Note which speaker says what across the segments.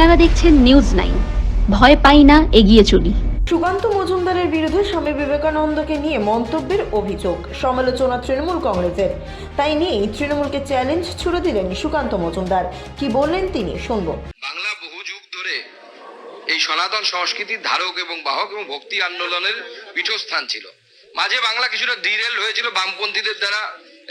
Speaker 1: আপনারা দেখছেন news nine ভয় পাই না এগিয়ে চলি।
Speaker 2: সুকান্ত মজুমদারের বিরুদ্ধে স্বামী বিবেকানন্দকে নিয়ে মন্তব্যের অভিযোগ সমালোচনা তৃণমূল কংগ্রেসের। তাই নিয়েই তৃণমূলকে চ্যালেঞ্জ ছুড়ে দিলেন সুকান্ত মজুমদার। কি বললেন তিনি শুনব।
Speaker 3: বাংলা বহু যুগ ধরে এই সনাতন সংস্কৃতির ধারক এবং বাহক এবং ভক্তি আন্দোলনের পীঠস্থান ছিল। মাঝে বাংলা কিছুটা ডিরেল হয়েছিল বামপন্থীদের দ্বারা।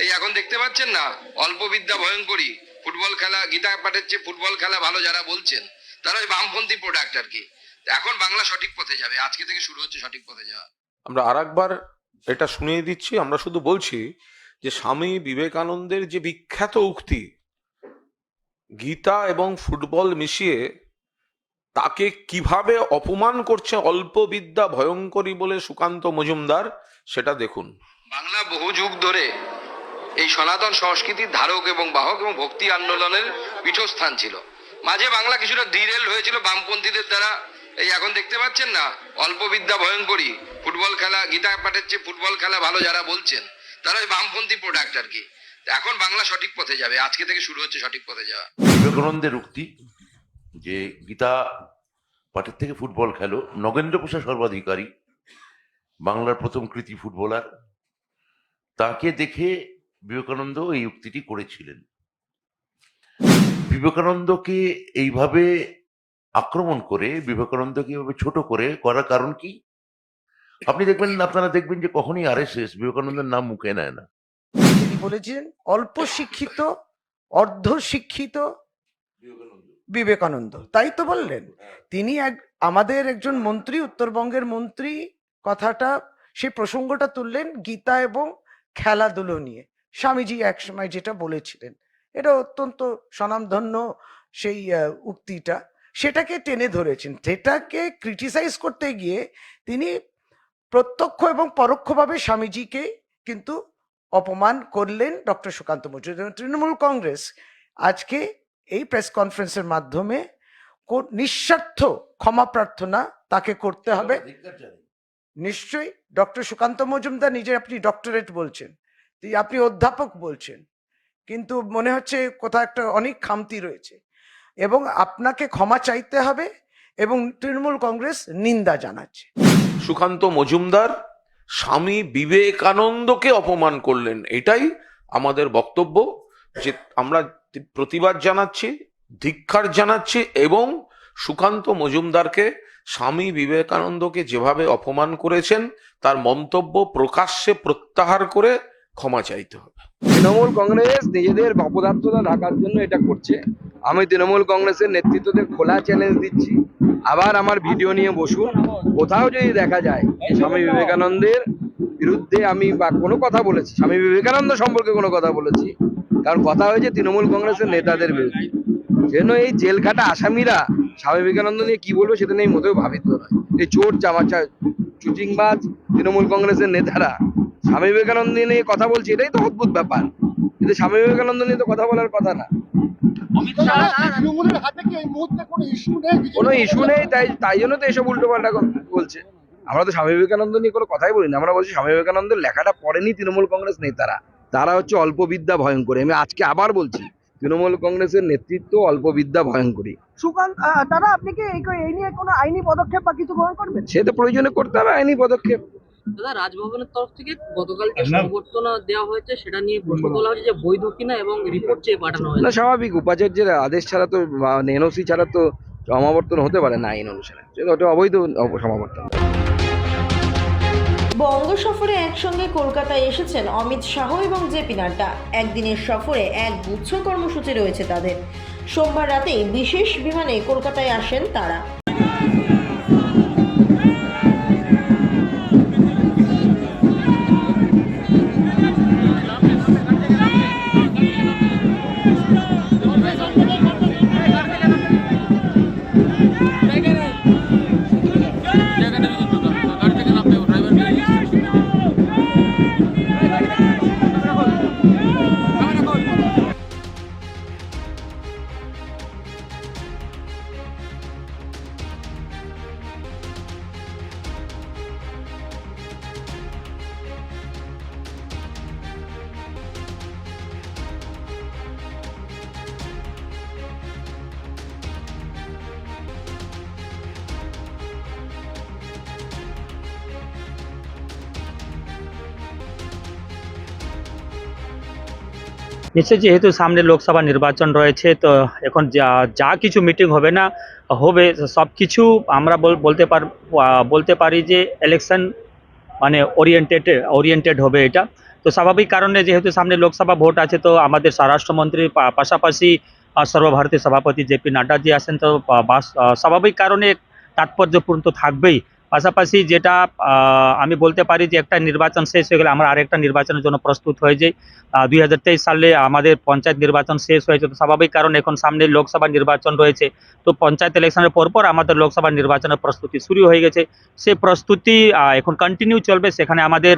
Speaker 3: এই এখন দেখতে পাচ্ছেন না অল্প বিদ্যা ভয়ঙ্করী। ফুটবল খেলা গীতা পাঠের চেয়ে ফুটবল খেলা ভালো যারা বলছেন। তারা ওই বামপন্থী প্রোডাক্ট আর কি। এখন বাংলা সঠিক পথে যাবে। আজকে থেকে শুরু হচ্ছে সঠিক পথে যাওয়া।
Speaker 4: আমরা আরেকবার এটা শুনিয়ে দিচ্ছি। আমরা শুধু বলছি যে স্বামী বিবেকানন্দের যে বিখ্যাত উক্তি গীতা এবং ফুটবল মিশিয়ে তাকে কীভাবে অপমান করছে অল্প বিদ্যা ভয়ঙ্করী বলে সুকান্ত মজুমদার সেটা দেখুন।
Speaker 3: বাংলা বহু যুগ ধরে এই সনাতন সংস্কৃতির ধারক এবং বাহক এবং ভক্তি আন্দোলনের পীঠস্থান ছিল। মাঝে বাংলা কিছুটা ডিরেল হয়েছিল বামপন্থীদের দ্বারা। এই এখন দেখতে পাচ্ছেন না, অল্প বিদ্যা ভয়ঙ্করী ফুটবল খেলা, গীতা পাঠের চেয়ে ফুটবল খেলা ভালো যারা বলছেন, তারা ওই বামপন্থী প্রোডাক্ট আর কি। এখন বাংলা সঠিক পথে যাবে, আজকে থেকে শুরু হচ্ছে সঠিক পথে যাওয়া।
Speaker 5: বিবেকানন্দের উক্তি, যে গীতা পাঠের থেকে ফুটবল খেলো, নগেন্দ্র প্রসাদ সর্বাধিকারী, বাংলার প্রথম কৃতি ফুটবলার, তাকে দেখে বিবেকানন্দ এই উক্তিটি করেছিলেন। বিবেকানন্দকে এইভাবে আক্রমণ করে বিবেকানন্দকে এইভাবে ছোট করে করার কারণ কি? আপনি দেখবেন আপনারা দেখবেন যে কখনই আর এস এস বিবেকানন্দের নাম মুখে নেয় না।
Speaker 6: তিনি বলেছিলেন অল্প শিক্ষিত অর্ধ শিক্ষিত বিবেকানন্দ। তাই তো বললেন। তিনি এক আমাদের একজন মন্ত্রী উত্তরবঙ্গের মন্ত্রী কথাটা সেই প্রসঙ্গটা তুললেন গীতা এবং খেলাধুলো নিয়ে। স্বামীজি একসময় যেটা বলেছিলেন এটা অত্যন্ত স্বনামধন্য সেই উক্তিটা। সেটাকে টেনে ধরেছেন। সেটাকে ক্রিটিসাইজ করতে গিয়ে তিনি প্রত্যক্ষ এবং পরোক্ষভাবে স্বামীজিকে কিন্তু অপমান করলেন ডক্টর সুকান্ত মজুমদার তৃণমূল কংগ্রেস। আজকে এই প্রেস কনফারেন্সের মাধ্যমে নিঃস্বার্থ ক্ষমা প্রার্থনা তাকে করতে হবে। নিশ্চয়ই ডক্টর সুকান্ত মজুমদার নিজে আপনি ডক্টরেট বলছেন আপনি অধ্যাপক বলছেন। কিন্তু মনে হচ্ছে কোথাও একটা অনেক খামতি রয়েছে। এবং আপনাকে ক্ষমা চাইতে হবে এবং তৃণমূল কংগ্রেস নিন্দা জানাচ্ছে।
Speaker 4: সুকান্ত মজুমদার স্বামী বিবেকানন্দকে অপমান করলেন। এটাই আমাদের বক্তব্য যে আমরা প্রতিবাদ জানাচ্ছি ধিক্ষার জানাচ্ছি এবং সুকান্ত মজুমদারকে, স্বামী বিবেকানন্দকে যেভাবে অপমান করেছেন, তার মন্তব্য প্রকাশ্যে প্রত্যাহার করে ক্ষমা চাইতে হবে।
Speaker 3: তৃণমূল কংগ্রেস নিজেদের অপদার্থতা ঢাকার জন্য এটা করছে। আমি তৃণমূল কংগ্রেসের নেতৃত্বদের খোলা চ্যালেঞ্জ দিচ্ছি। আবার আমার ভিডিও নিয়ে বসুন। কোথাও যদি দেখা যায় স্বামী বিবেকানন্দের বিরুদ্ধে আমি বা কোনো কথা বলেছি, স্বামী বিবেকানন্দ সম্পর্কে কোনো কথা বলেছি, কারণ কথা হয়েছে তৃণমূল কংগ্রেসের নেতাদের বিরুদ্ধে। যেন এই জেল খাটা আসামিরা স্বামী বিবেকানন্দ নিয়ে কি বলবে সেটা নিয়ে মোটেও ভাবিত নয়। এই চোর, চামাচা, চুচিংবাজ তৃণমূল কংগ্রেসের নেতারা স্বামী বিবেকানন্দ নিয়ে কথা বলছে এটাই তো অদ্ভুত ব্যাপার। কিন্তু স্বামী বিবেকানন্দ নিয়ে তো কথা বলার কথা না।
Speaker 7: তৃণমূলের হাতে কি এই মুহূর্তে কোনো ইস্যু নেই?
Speaker 3: কোনো ইস্যু নেই তাই তাই জন্য তো এসব উল্টো পাল্টা বলছে। আমরা তো স্বামী বিবেকানন্দ নিয়ে কোনো কথাই বলি না আমরা বলছি স্বামী বিবেকানন্দের লেখাটা পড়েনি তৃণমূল কংগ্রেস নেতারা। তারা হচ্ছে অল্প বিদ্যা ভয়ঙ্করী। আমি আজকে আবার বলছি তৃণমূল কংগ্রেসের নেতৃত্ব অল্প বিদ্যা ভয়ঙ্করী।
Speaker 8: সুকান্ত দাদা আপনি কি এই এই নিয়ে কোনো আইনি পদক্ষেপ বা কিছু গ্রহণ করবেন?
Speaker 3: সে তো প্রয়োজনে করতে হবে আইনি পদক্ষেপ।
Speaker 9: দাদা রাজভবনের তরফ থেকে গতকাল যে সংবর্ধনা দেওয়া হয়েছে সেটা নিয়ে প্রশ্ন তোলা হয়েছে যে বৈধ কিনা এবং রিপোর্ট চেয়ে পাঠানো
Speaker 3: না স্বাভাবিক। উপাচার্যের আদেশ ছাড়া তো এনওসি ছাড়া তো সমাবর্তন হতে পারে না আইন অনুসারে সেটা ওটা অবৈধ সমাবর্তন।
Speaker 2: বঙ্গ সফরে একসঙ্গে কলকাতায় এসেছেন অমিত শাহ এবং জেপি নাড্ডা। একদিনের সফরে এক গুচ্ছ কর্মসূচি রয়েছে তাদের। সোমবার রাতে বিশেষ বিমানে কলকাতায় আসেন তারা।
Speaker 10: নিশ্চয় যেহেতু সামনে লোকসভা নির্বাচন রয়েছে, তো এখন যা যা কিছু মিটিং হবে না, হবে সব কিছু আমরা বল- বলতে পার বলতে পারি যে ইলেকশন মানে ওরিয়েন্টেড ওরিয়েন্টেড হবে এটা। তো স্বাভাবিক কারণে যেহেতু সামনে লোকসভা ভোট আছে, তো আমাদের স্বরাষ্ট্রমন্ত্রীর পাশাপাশি সর্বভারতীয় সভাপতি জেপি নাড্ডাজি আছেন, তো স্বাভাবিক কারণে তাৎপর্যপূর্ণ তো থাকবেই। পাশাপাশি যেটা আমি বলতে পারি যে একটা নির্বাচন শেষ হয়ে গেলে আমরা আরেকটা নির্বাচনের জন্য প্রস্তুত হয়ে যাই। দুই হাজার তেইশ সালে আমাদের পঞ্চায়েত নির্বাচন শেষ হয়েছে তো স্বাভাবিক কারণ এখন সামনে লোকসভা নির্বাচন রয়েছে। তো পঞ্চায়েত ইলেকশনের পরপর আমাদের লোকসভা নির্বাচনের প্রস্তুতি শুরু হয়ে গেছে। সেই প্রস্তুতি এখন কন্টিনিউ চলবে। সেখানে আমাদের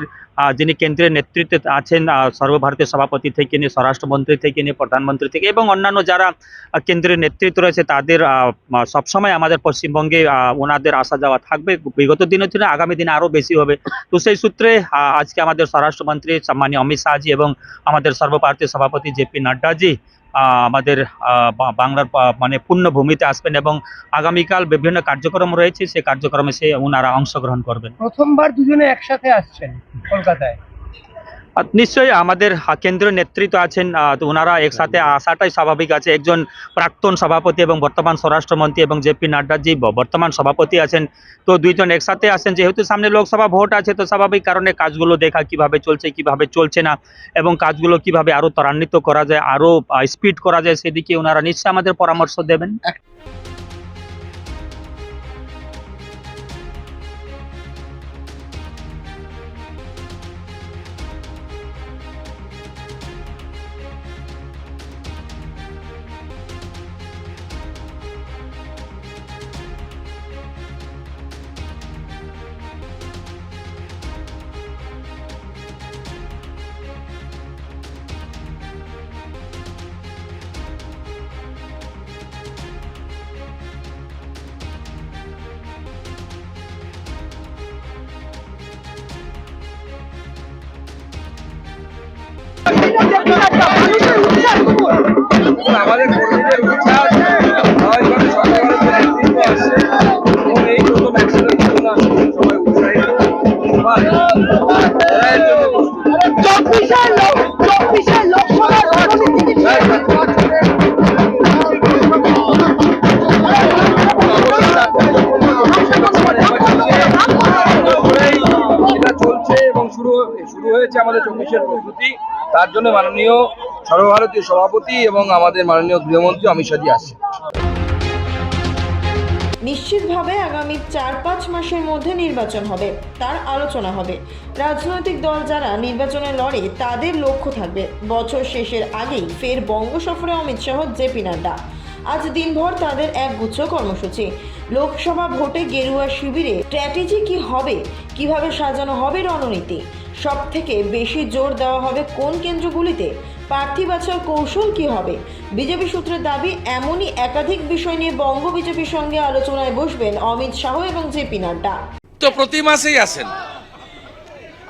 Speaker 10: যিনি কেন্দ্রীয় নেতৃত্বে আছেন সর্বভারতীয় সভাপতি থেকে নিয়ে স্বরাষ্ট্রমন্ত্রী থেকে নিয়ে প্রধানমন্ত্রী থেকে এবং অন্যান্য যারা আহ, কেন্দ্রীয় নেতৃত্ব রয়েছে তাদের সবসময় আমাদের পশ্চিমবঙ্গে ওনাদের আসা যাওয়া থাকবে। বিগত দিনের জন্য আগামী দিনে আরও বেশি হবে। তো সেই সূত্রে আজকে আমাদের স্বরাষ্ট্রমন্ত্রী সম্মানীয় অমিত শাহজি এবং আমাদের সর্বভারতীয় সভাপতি জেপি নাড্ডাজি আমাদের বাংলার মানে পূর্ণভূমিতে আসবেন এবং আগামীকাল বিভিন্ন কার্যক্রম রয়েছে সেই কার্যক্রমে সে ওনারা অংশগ্রহণ করবেন।
Speaker 8: প্রথমবার দুজনে একসাথে আসছেন কলকাতায়।
Speaker 10: নিশ্চয়ই আমাদের কেন্দ্রীয় নেতৃত্ব আছেন ওনারা একসাথে আসাটাই স্বাভাবিক আছে। একজন প্রাক্তন সভাপতি এবং বর্তমান স্বরাষ্ট্রমন্ত্রী এবং জেপি নাড্ডাজি বর্তমান সভাপতি আছেন। তো দুইজন একসাথে আছেন, যেহেতু সামনে লোকসভা ভোট আছে, তো স্বাভাবিক কারণে কাজগুলো দেখা কীভাবে চলছে কীভাবে চলছে না, এবং কাজগুলো কীভাবে আরও ত্বরান্বিত করা যায়, আরও স্পিড করা যায়, সেদিকে ওনারা নিশ্চয়ই আমাদের পরামর্শ দেবেন।
Speaker 3: চলছে এবং শুরু শুরু হয়েছে আমাদের চব্বিশের প্রস্তুতি। তার জন্য মাননীয় সর্বভারতীয় সভাপতি এবং আমাদের মাননীয় গৃহমন্ত্রী অমিত শাহজি আসছে
Speaker 2: নিশ্চিতভাবে আগামী চার পাঁচ মাসের মধ্যে নির্বাচন হবে, তার আলোচনা হবে। রাজনৈতিক দল যারা নির্বাচনে লড়ে, তাদের লক্ষ্য থাকবে। বছর শেষের আগেই ফের বঙ্গ সফরে অমিত শাহ জেপি নাড্ডা। আজ দিনভর তাদের এক গুচ্ছ কর্মসূচি। লোকসভা ভোটে গেরুয়া শিবিরে স্ট্র্যাটেজি কি হবে? কীভাবে সাজানো হবে রণনীতি? সব থেকে বেশি জোর দেওয়া হবে কোন কেন্দ্রগুলিতে? প্রার্থী বাছার কৌশল কি হবে? বিজেপি সূত্রের দাবি এমনই একাধিক বিষয় নিয়ে বঙ্গ বিজেপির সঙ্গে আলোচনায় বসবেন অমিত শাহ এবং জেপি নাড্ডা।
Speaker 11: তো প্রতি মাসেই আসেন।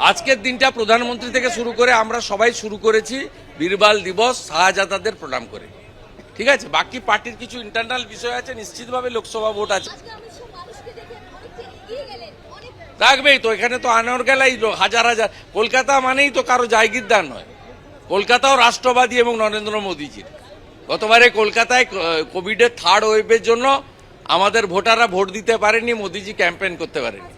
Speaker 11: আজকের দিনটা প্রধানমন্ত্রী থেকে শুরু করে আমরা সবাই শুরু করেছি বীরবাল দিবস শাহজাদাদের প্রণাম করে। ঠিক আছে? বাকি পার্টির কিছু ইন্টারনাল বিষয় আছে নিশ্চিতভাবে লোকসভা ভোট আছে। রাখবেই তো এখানে তো আনোয়ার গেলাই হাজার হাজার। কলকাতা মানেই তো কারও জায়গির জায়গিরদার নয়। কলকাতাও রাষ্ট্রবাদী এবং নরেন্দ্র মোদীজির। গতবারে কলকাতায় কোভিডের থার্ড ওয়েভের জন্য আমাদের ভোটাররা ভোট দিতে পারেনি মোদিজি ক্যাম্পেইন করতে পারেনি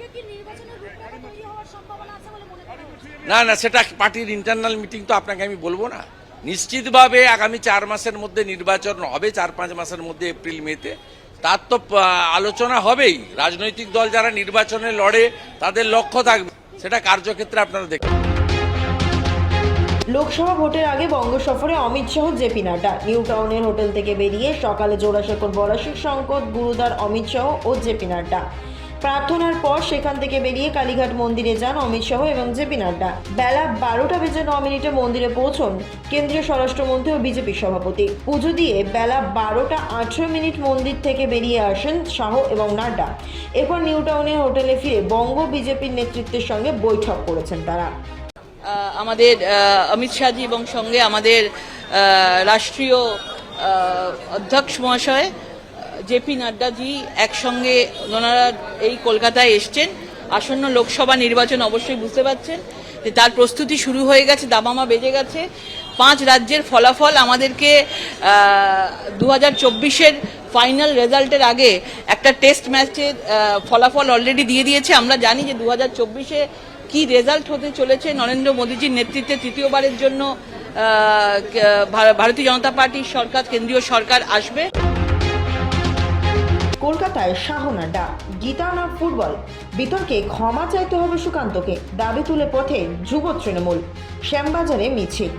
Speaker 11: না না সেটা পার্টির ইন্টারনাল মিটিং তো আপনাকে আমি বলব না। নিশ্চিতভাবে আগামী চার মাসের মধ্যে নির্বাচন হবে চার পাঁচ মাসের মধ্যে এপ্রিল মেতে। তার তো আলোচনা হবেই। রাজনৈতিক দল যারা নির্বাচনে লড়ে তাদের লক্ষ্য থাকবে। সেটা কার্যক্ষেত্রে আপনারা দেখবেন
Speaker 2: লোকসভা ভোটের আগে বঙ্গ সফরে Amit Shah, J P Nadda. New টাউনের হোটেল থেকে বেরিয়ে সকালে জোড়াসাঁকোর বলাশিক সংকট, গুরুদার অমিত শাহ ও জেপি নাড্ডা। প্রার্থনার পর সেখান থেকে বেরিয়ে কালীঘাট মন্দিরে যান অমিত শাহ এবং জেপি নাড্ডা। বেলা বারোটা বেজে ন মিনিটে মন্দিরে পৌঁছন কেন্দ্রীয় স্বরাষ্ট্রমন্ত্রী ও বিজেপি সভাপতি। পুজো দিয়ে বেলা বারোটা আঠেরো মিনিট মন্দির থেকে বেরিয়ে আসেন শাহ এবং নাড্ডা। এরপর নিউ টাউনের হোটেলে ফিরে বঙ্গ বিজেপির নেতৃত্বের সঙ্গে বৈঠক করেছেন তারা।
Speaker 12: আমাদের অমিত শাহজি এবং সঙ্গে আমাদের রাষ্ট্রীয় অধ্যক্ষ মহাশয় জেপি নাড্ডাজি একসঙ্গে ওনারা এই কলকাতায় এসছেন। আসন্ন লোকসভা নির্বাচন অবশ্যই বুঝতে পারছেন যে তার প্রস্তুতি শুরু হয়ে গেছে, দামামা বেজে গেছে। পাঁচ রাজ্যের ফলাফল আমাদেরকে দু হাজার চব্বিশের ফাইনাল রেজাল্টের আগে একটা টেস্ট ম্যাচের ফলাফল অলরেডি দিয়ে দিয়েছে। আমরা জানি যে দু হাজার চব্বিশে কী রেজাল্ট হতে চলেছে নরেন্দ্র মোদীজির নেতৃত্বে তৃতীয়বারের জন্য ভারতীয় জনতা পার্টির সরকার, কেন্দ্রীয় সরকার আসবে?
Speaker 2: কলকাতায় শাহনা ডা গীতা না ফুটবল? বিতর্কে ক্ষমা চাইতে হবে সুকান্তকে, দাবি তুলে পথে যুব তৃণমূল। শ্যামবাজারে মিছিল।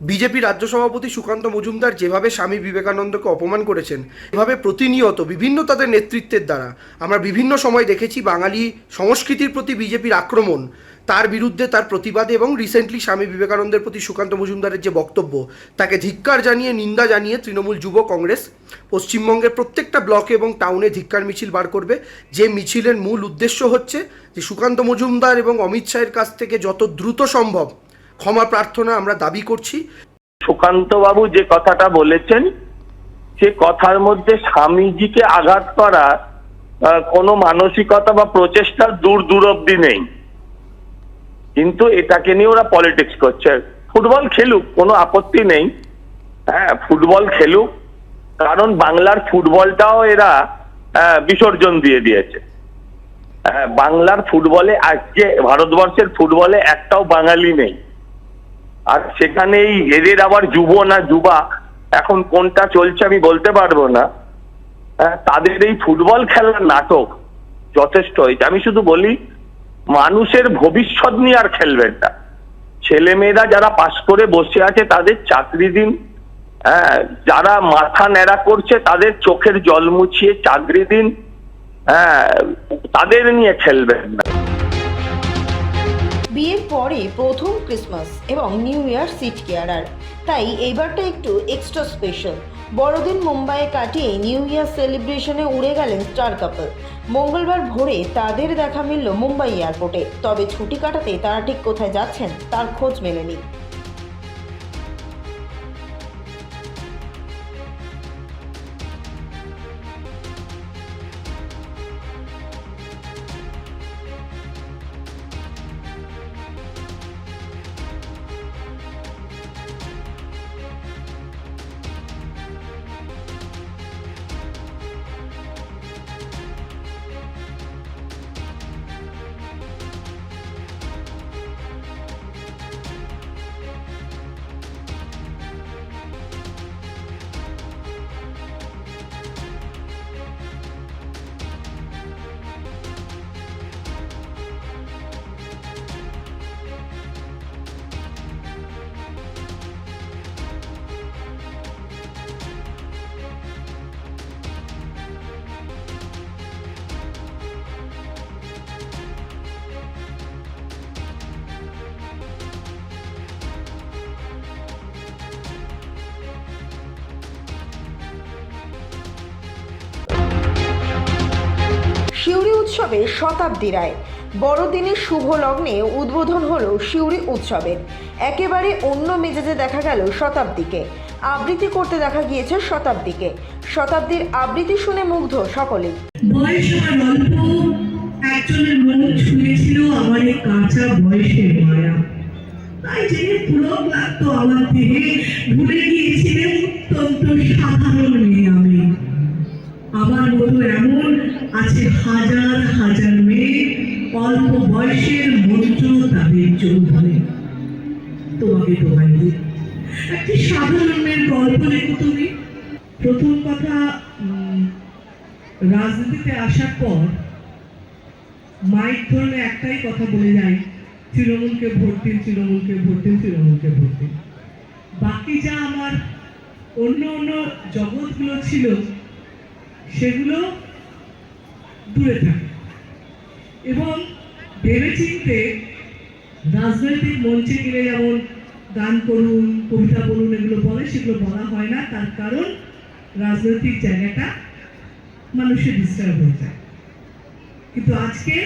Speaker 13: বিজেপি রাজ্য সভাপতি সুকান্ত মজুমদার যেভাবে স্বামী বিবেকানন্দকে অপমান করেছেন, এভাবে প্রতিনিয়ত বিভিন্ন তাদের নেতৃত্বের দ্বারা। আমরা বিভিন্ন সময় দেখেছি বাঙালি সংস্কৃতির প্রতি বিজেপির আক্রমণ, তার বিরুদ্ধে তার প্রতিবাদ এবং রিসেন্টলি স্বামী বিবেকানন্দের প্রতি সুকান্ত মজুমদারের যে বক্তব্য, তাকে ধিক্কার জানিয়ে, নিন্দা জানিয়ে তৃণমূল যুব কংগ্রেস পশ্চিমবঙ্গের প্রত্যেকটা ব্লকে এবং টাউনে ধিক্কার মিছিল বার করবে। যে মিছিলের মূল উদ্দেশ্য হচ্ছে যে সুকান্ত মজুমদার এবং অমিত শাহের কাছ থেকে যত দ্রুত সম্ভব ক্ষমা প্রার্থনা আমরা দাবি করছি।
Speaker 14: সুকান্ত বাবু যে কথাটা বলেছেন সে কথার মধ্যে স্বামীজিকে আঘাত করা কোনো মানসিকতা বা প্রচেষ্টার দূর দূর অব্দি নেই। কিন্তু এটাকে নিয়ে ওরা পলিটিক্স করছে। ফুটবল খেলুক কোনো আপত্তি নেই। হ্যাঁ ফুটবল খেলুক কারণ বাংলার ফুটবলটাও এরা বিসর্জন দিয়ে দিয়েছে। হ্যাঁ, বাংলার ফুটবলে আজকে ভারতবর্ষের ফুটবলে একটাও বাঙালি নেই। আর সেখানে এই এদের আবার যুব না যুবা এখন কোনটা চলছে আমি বলতে পারব না। হ্যাঁ, তাদের এই ফুটবল খেলার নাটক যথেষ্ট হয়েছে। আমি শুধু বলি মানুষের ভবিষ্যৎ নিয়ে আর খেলবেন না। ছেলে মেয়েরা যারা পাশ করে বসে আছে তাদের চাকরি দিন। হ্যাঁ যারা মাথা ন্যাড়া করছে তাদের চোখের জল মুছিয়ে চাকরি দিন। হ্যাঁ তাদের নিয়ে খেলবেন না।
Speaker 2: বিয়ের পরে প্রথম ক্রিসমাস এবং নিউ ইয়ার সিট কেয়ারার। তাই এইবারটা একটু এক্সট্রা স্পেশাল বড়দিন মুম্বাইয়ে কাটিয়ে নিউ ইয়ার সেলিব্রেশনে উড়ে গেলেন স্টার কাপল মঙ্গলবার ভোরে তাদের দেখা মিলল মুম্বাই এয়ারপোর্টে। তবে ছুটি কাটাতে তারা ঠিক কোথায় যাচ্ছেন তার খোঁজ মেলেনি। উৎসবে শতাব্দী রায়। বড়দিনের শুভ লগ্নে উদ্বোধন হলো শিউরি উৎসবের। একেবারে অন্য মেজাজে দেখা গেল শতাব্দীকে। আবৃত্তি করতে দেখা গিয়েছে শতাব্দীকে। শতাব্দীর আবৃত্তি শুনে মুগ্ধ
Speaker 15: অল্প, একজনের মন ছুঁয়েছিল আমার এই কাঁচা মায়া। তাই পুলক লাগতো আমার দেহে ভুলে গিয়েছিলেন অত্যন্ত সাধারণ আমি। আমার মতো এমন আছে হাজার হাজার মেয়ে অল্প বয়সের মন্ত্র তাদের চৌধুরী তোমাকে দিই একটি সাধারণ মেয়ের গল্প লেখো তুমি। প্রথম কথা রাজনীতিতে আসার পর মাইক ধরলে একটাই কথা বলে যাই, তৃণমূলকে ভোট দিন, তৃণমূলকে ভোট দিন, তৃণমূলকে ভোট দিন। বাকি যা আমার অন্য অন্য জগৎগুলো ছিল সেগুলো দূরে থাকে। এবং ভেবেচিন্তে রাজনৈতিক মঞ্চে গেলে যেমন গান করুন, কবিতা বলুন, এগুলো বলে, সেগুলো বলা হয় না। তার কারণ রাজনৈতিক জায়গাটা মানুষের ডিস্টার্ব হয়ে যায়। কিন্তু আজকে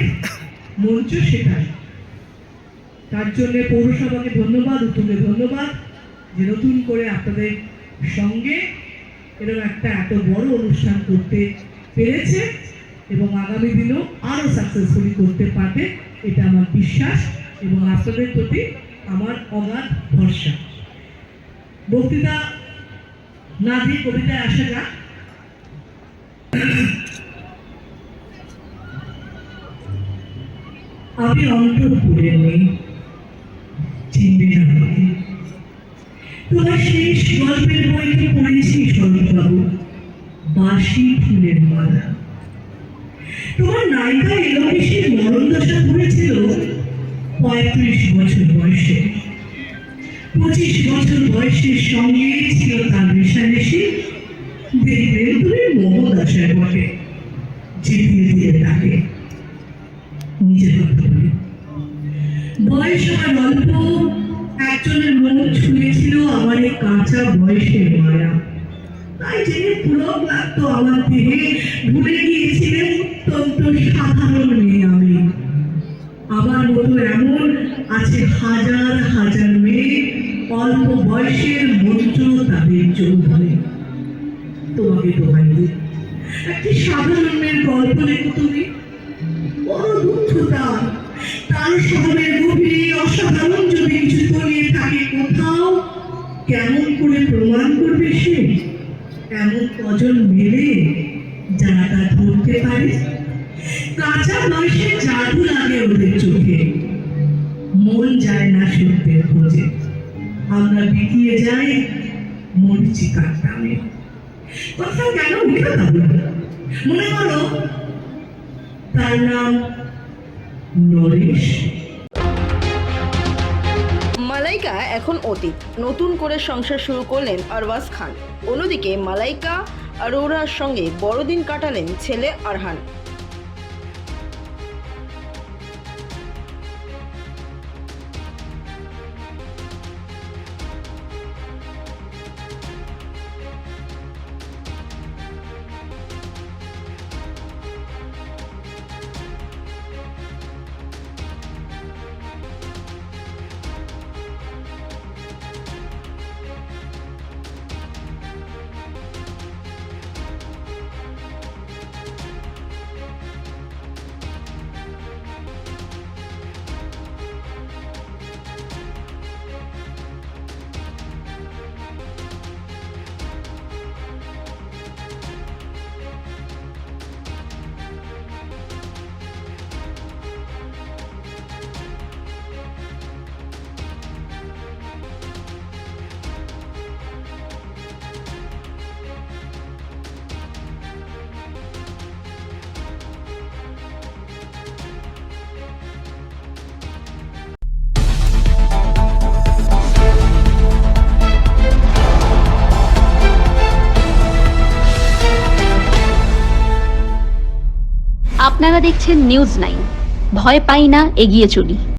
Speaker 15: মঞ্চ সেটাই। তার জন্য পৌরসভাকে ধন্যবাদ উত্তমকে ধন্যবাদ। যে নতুন করে আপনাদের সঙ্গে এরকম একটা এত বড় অনুষ্ঠান করতে পেরেছে এবং আগামী দিনেও আরও সাকসেসফুলি করতে পারবে, এটা আমার বিশ্বাস এবং আপনাদের প্রতি আমার অগাধ ভরসা। বক্তৃতা না দিয়ে কবিতায় আসা যাক। আমি অন্তরপুরের নেই চিনবে না। তোমার শেষ গল্পের বইতে পড়েছি বাসি ফুলের মালা। তোমার নায়িকা এলোকেশের মরণ দশা পড়েছিল পঁয়ত্রিশ বছর বয়সে। পঁচিশ বছর বয়সের সঙ্গে আছে হাজার হাজার মেয়ে অল্প বয়সের মন্ত্র তাদের চৌধুরী তোমাকে তোমায় দিই সত্যের খোঁজে আমরা বিকিয়ে যাই মরিচিকার কথা কেন উঠে মনে করো তার নাম নরেশ।
Speaker 2: মালাইকা এখন অতীত। নতুন করে সংসার শুরু করলেন আরওয়াজ খান। অন্যদিকে মালাইকা আরোরার সঙ্গে বড়দিন কাটালেন ছেলে আরহান।
Speaker 1: আপনারা দেখছেন নিউজ নাইন। ভয় পাই না এগিয়ে চলি।